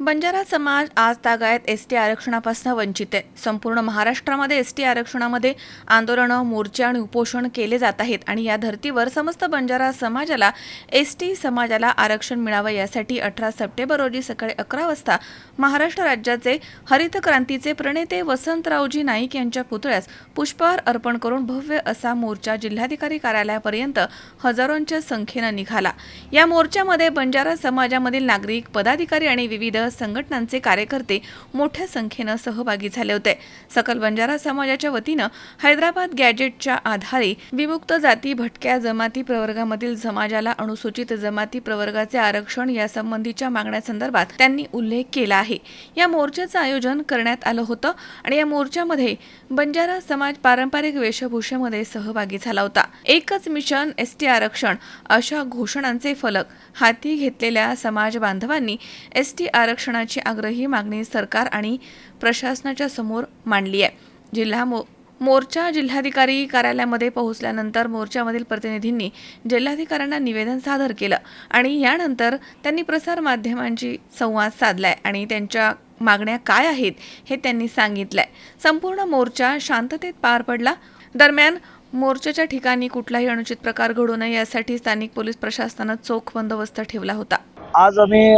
बंजारा समाज आज तागायत S T आरक्षणापासून वंचित आहे. संपूर्ण महाराष्ट्रामध्ये एस टी आरक्षणामध्ये आंदोलनं मोर्चे आणि उपोषण केले जात आहेत आणि या धर्तीवर समस्त बंजारा समाजाला एस टी समाजाला आरक्षण मिळावं यासाठी अठरा सप्टेंबर रोजी सकाळी अकरा वाजता महाराष्ट्र राज्याचे हरित क्रांतीचे प्रणेते वसंतरावजी नाईक यांच्या पुतळ्यास पुष्पहार अर्पण करून भव्य असा मोर्चा जिल्हाधिकारी कार्यालयापर्यंत हजारोंच्या संख्येनं निघाला. या मोर्चामध्ये बंजारा समाजामधील नागरिक पदाधिकारी आणि विविध संघटनांचे कार्यकर्ते मोठ्या संख्येनं सहभागी झाले होते. सकल बंजारा समाजाच्या वतीनं हैदराबाद गॅजेटच्या आधारे विमुक्त जाती भटक्या जमाती प्रवर्गामधील समाजाला अनुसूचित जमाती प्रवर्गाचे आरक्षण यासंबंधीच्या मागण्यासंदर्भात त्यांनी उल्लेख केला आहे. या मोर्चाचं आयोजन करण्यात आलं होतं आणि या मोर्चामध्ये बंजारा समाज पारंपरिक वेशभूषेमध्ये सहभागी झाला होता. एकच मिशन एस टी आरक्षण अशा घोषणांचे फलक हाती घेतलेल्या समाज बांधवांनी एस टी आरक्षण आरक्षणाची आग्रही मागणी सरकार आणि प्रशासनाच्या समोर मांडली आहे. जिल्हा मो मोर्चा जिल्हाधिकारी कार्यालयामध्ये पोहोचल्यानंतर मोर्चामधील प्रतिनिधींनी जिल्हाधिकाऱ्यांना निवेदन सादर केलं आणि यानंतर त्यांनी प्रसारमाध्यमांशी संवाद साधलाय आणि त्यांच्या मागण्या काय आहेत हे त्यांनी सांगितलंय. संपूर्ण मोर्चा शांततेत पार पडला. दरम्यान मोर्चाच्या ठिकाणी कुठलाही अनुचित प्रकार घडू नये यासाठी स्थानिक पोलीस प्रशासनानं चोख बंदोबस्त ठेवला होता. आज आम्ही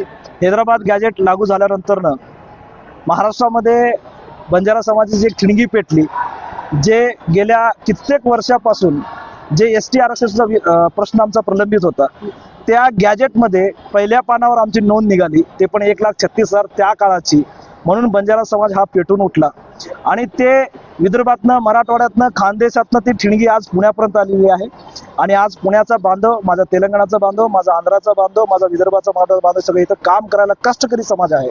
हैदराबाद गॅजेट लागू झाल्यानंतरनं महाराष्ट्रामध्ये बंजारा समाजाची एक ठिणगी पेटली जे गेल्या कित्येक वर्षापासून जे एस टी आरक्षणचा प्रश्न आमचा प्रलंबित होता त्या गॅजेटमध्ये पहिल्या पानावर आमची नोंद निघाली. ते पण एक लाख छत्तीस हजार त्या काळाची. म्हणून बंजारा समाज हा पेटून उठला. आणि ते विदर्भातनं मराठवाड्यातनं खानदेशातनं ती ठिणगी आज पुण्यापर्यंत आलेली आहे. आणि आज पुण्याचा बांधव माझा तेलंगणाचा बांधव माझा आंध्राचा बांधव माझा विदर्भाचा बांधव बांधव सगळं इथं काम करायला कष्टकरी समाज आहे.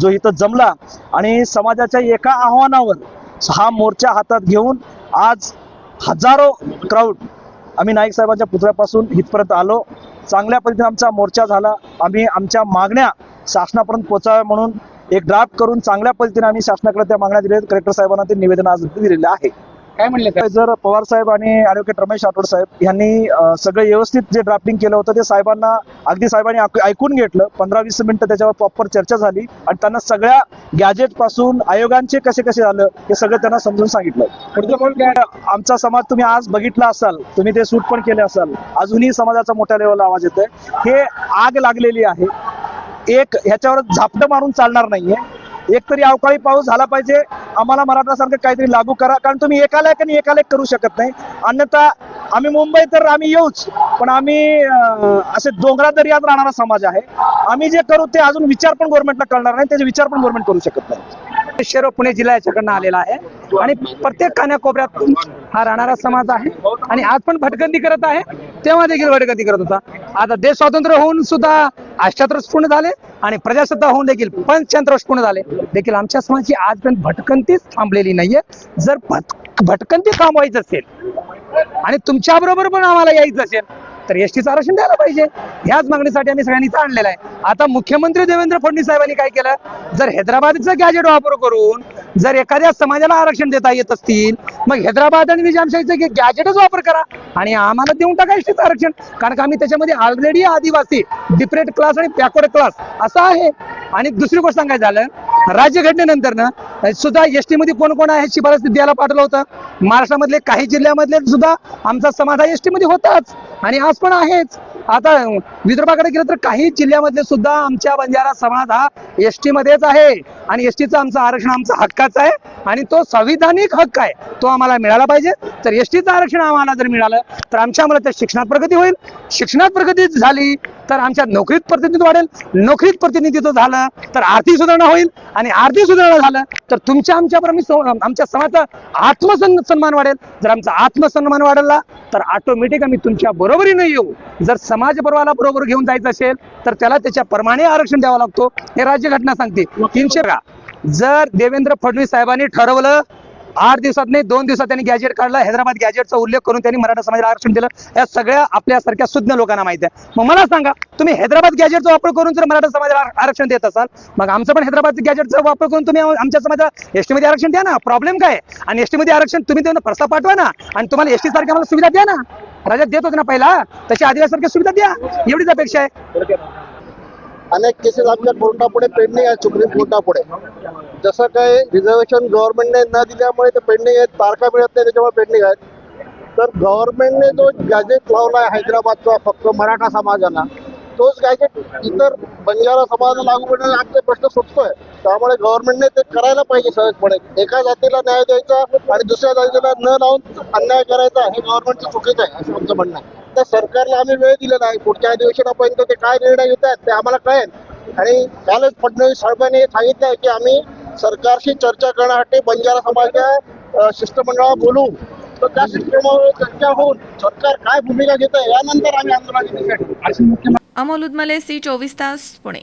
जो इथं जमला आणि समाजाच्या एका आव्हानावर हा मोर्चा हातात घेऊन आज हजारो क्राऊड आम्ही नाईक साहेबांच्या पुतळ्यापासून इथपर्यंत आलो. चांगल्या पद्धतीने आमचा मोर्चा झाला. आम्ही आमच्या मागण्या शासनापर्यंत पोचाव्या म्हणून एक ड्राफ्ट करून चांगल्या पद्धतीने आम्ही शासनाकडे त्या मागण्या दिल्या. कलेक्टर साहेबांना ते निवेदन आज दिलेलं आहे. काय म्हणले? जर पवार साहेब आणि ऍडव्होकेट रमेश राठोड साहेब यांनी सगळं व्यवस्थित जे ड्राफ्टिंग केलं होतं ते साहेबांना अगदी साहेबांनी ऐक- ऐकून घेतलं. पंधरा वीस मिनिटं त्याच्यावर प्रॉपर चर्चा झाली आणि त्यांना सगळ्या गॅजेटपासून आयोगांचे कसे कसे झालं हे सगळं त्यांना समजून सांगितलं. आमचा समाज तुम्ही आज बघितला असाल तुम्ही ते सूट पण केले असाल. अजूनही समाजाचा मोठ्या लेवलला आवाज येतोय. हे आग लागलेली आहे. एक ह्याच्यावर झापटं मारून चालणार नाहीये. एक तरी अवकाळी पाऊस झाला पाहिजे. आम्हाला मराठासारखं काहीतरी लागू करा. कारण तुम्ही एकाला एक आणि एकाला एक करू शकत नाही. अन्यथा आम्ही मुंबई तर आम्ही येऊच. पण आम्ही असे डोंगरा दर्यात राहणारा समाज आहे. आम्ही जे करू ते अजून विचार पण गव्हर्नमेंटला कळणार नाही. त्याचे विचार पण गव्हर्नमेंट करू शकत नाही. शेरो पुणे जिल्हा याच्याकडनं आलेला आहे. आणि प्रत्येक कान्याकोपऱ्यात हा राहणारा समाज आहे. आणि आज पण भटकंती करत आहे. तेव्हा देखील भटकंती करत होता. आता देश स्वातंत्र्य होऊन सुद्धा अठ्याहत्तर पूर्ण झाले आणि प्रजासत्ता होऊन देखील पंच्याहत्तर पूर्ण झाले. देखील आमच्या समाजाची आजपर्यंत भटकंतीच थांबलेली नाहीये. जर भट भटकंती थांबवायची असेल आणि तुमच्या बरोबर पण आम्हाला यायचं असेल तर एसटीचं आरक्षण द्यायला पाहिजे. ह्याच मागणीसाठी आम्ही सगळ्यांनी इथं आणलेलं आहे. आता मुख्यमंत्री देवेंद्र फडणवीस साहेबांनी काय केलं? जर हैदराबादचं गॅजेट वापर करून जर एखाद्या समाजाला आरक्षण देता येत असतील मग हैदराबाद आणि निजामशाहीचं गॅजेटच वापर करा आणि आम्हाला देऊन टाका एसटीचं आरक्षण. कारण का आम्ही त्याच्यामध्ये ऑलरेडी आदिवासी डिप्रेट क्लास आणि बॅकवर्ड क्लास असा आहे. आणि दुसरी गोष्ट सांगायचं झालं राज्यघटनेनंतर ना सुद्धा एस टी मध्ये कोण कोण आहे शिफारस द्यायला पाठवलं होतं. महाराष्ट्रामधले काही जिल्ह्यामधले सुद्धा आमचा समाज हा एस टी मध्ये होताच आणि आज पण आहेच. आता विदर्भाकडे गेलं तर काही जिल्ह्यामधले सुद्धा आमच्या बंजारा समाज हा एस टी मध्येच आहे. आणि एस टीचं आमचं आरक्षण आमचा हक्काचं आहे आणि तो संविधानिक हक्क आहे तो आम्हाला मिळाला पाहिजे. तर एस टीचं आरक्षण आम्हाला जर मिळालं तर आमच्या त्या शिक्षणात प्रगती होईल. शिक्षणात प्रगती झाली तर आमच्या नोकरीत प्रतिनिधित्व वाढेल. नोकरीत प्रतिनिधित्व झालं तर आर्थिक सुधारणा होईल. आणि आर्थिक सुधारणा झालं तर तुमच्या आमच्या आमच्या समाजाचा आत्मसन सन्मान वाढेल. जर आमचा आत्मसन्मान वाढला तर ऑटोमॅटिक आम्ही तुमच्या बरोबरीने येऊ. जर समाज पर्वाला बरोबर घेऊन जायचं असेल तर त्याला त्याच्या प्रमाणे आरक्षण द्यावं लागतो. हे राज्यघटना सांगते. तीनशे का जर देवेंद्र फडणवीस साहेबांनी ठरवलं आठ दिवसात नाही दोन दिवसात त्यांनी गॅजेट काढला. हैदराबाद गॅजेटचा उल्लेख करून त्यांनी मराठा समाजाला आरक्षण दिलं. या सगळ्या आपल्यासारख्या सुज्ञ लोकांना माहिती आहे. मग मला सांगा तुम्ही हैदराबाद गॅजेटचा वापर करून जर मराठा समाजाला आरक्षण देत असाल मग आमचं पण हैदराबाद गॅजेटचा वापर करून तुम्ही आमच्या समाजाला एसटी मध्ये आरक्षण द्या ना. प्रॉब्लेम काय आणि एसटीमध्ये आरक्षण तुम्ही देऊन प्रस्ताव पाठवा ना. आणि तुम्हाला एसटी सारख्या आम्हाला सुविधा द्या ना. राजा देत होते ना पहिला. तशी आदिवासारख्या सुविधा द्या. एवढीच अपेक्षा आहे. अनेक केसेस आमच्या कोर्टापुढे पेंडिंग आहेत सुप्रीम कोर्टापुढे जसं काही रिझर्वेशन गव्हर्नमेंटने न दिल्यामुळे ते पेंडिंग आहेत तारखा मिळत नाही त्याच्यामुळे पेंडिंग आहेत. तर गव्हर्नमेंटने जो गॅजेट लावला आहे हैदराबादचा फक्त मराठा समाजाला तोच गॅजेट इतर बंजारा समाजाला लागू करण्याचा ते प्रश्न सुटतोय. त्यामुळे गव्हर्नमेंटने ते करायला पाहिजे सहजपणे. एका जातीला न्याय द्यायचा आणि दुसऱ्या जातीला न लावून अन्याय करायचा हे गव्हर्नमेंटचं चुकीचं आहे असं आमचं म्हणणं आहे. तर सरकारला आम्ही वेळ दिलेला नाही. पुढच्या अधिवेशनापर्यंत ते काय निर्णय घेत आहेत ते आम्हाला कळेल. आणि कालच फडणवीस साहेबांनी सांगितलं आहे की आम्ही सरकारशी चर्चा करण्यासाठी बंजारा समाजाच्या शिष्टमंडळाला बोलू तर त्या शिष्टमंडळावर चर्चा होऊन सरकार काय भूमिका घेत आहे यानंतर आम्ही आंदोलन अमोल उदमले सी चोवीस तास पुणे.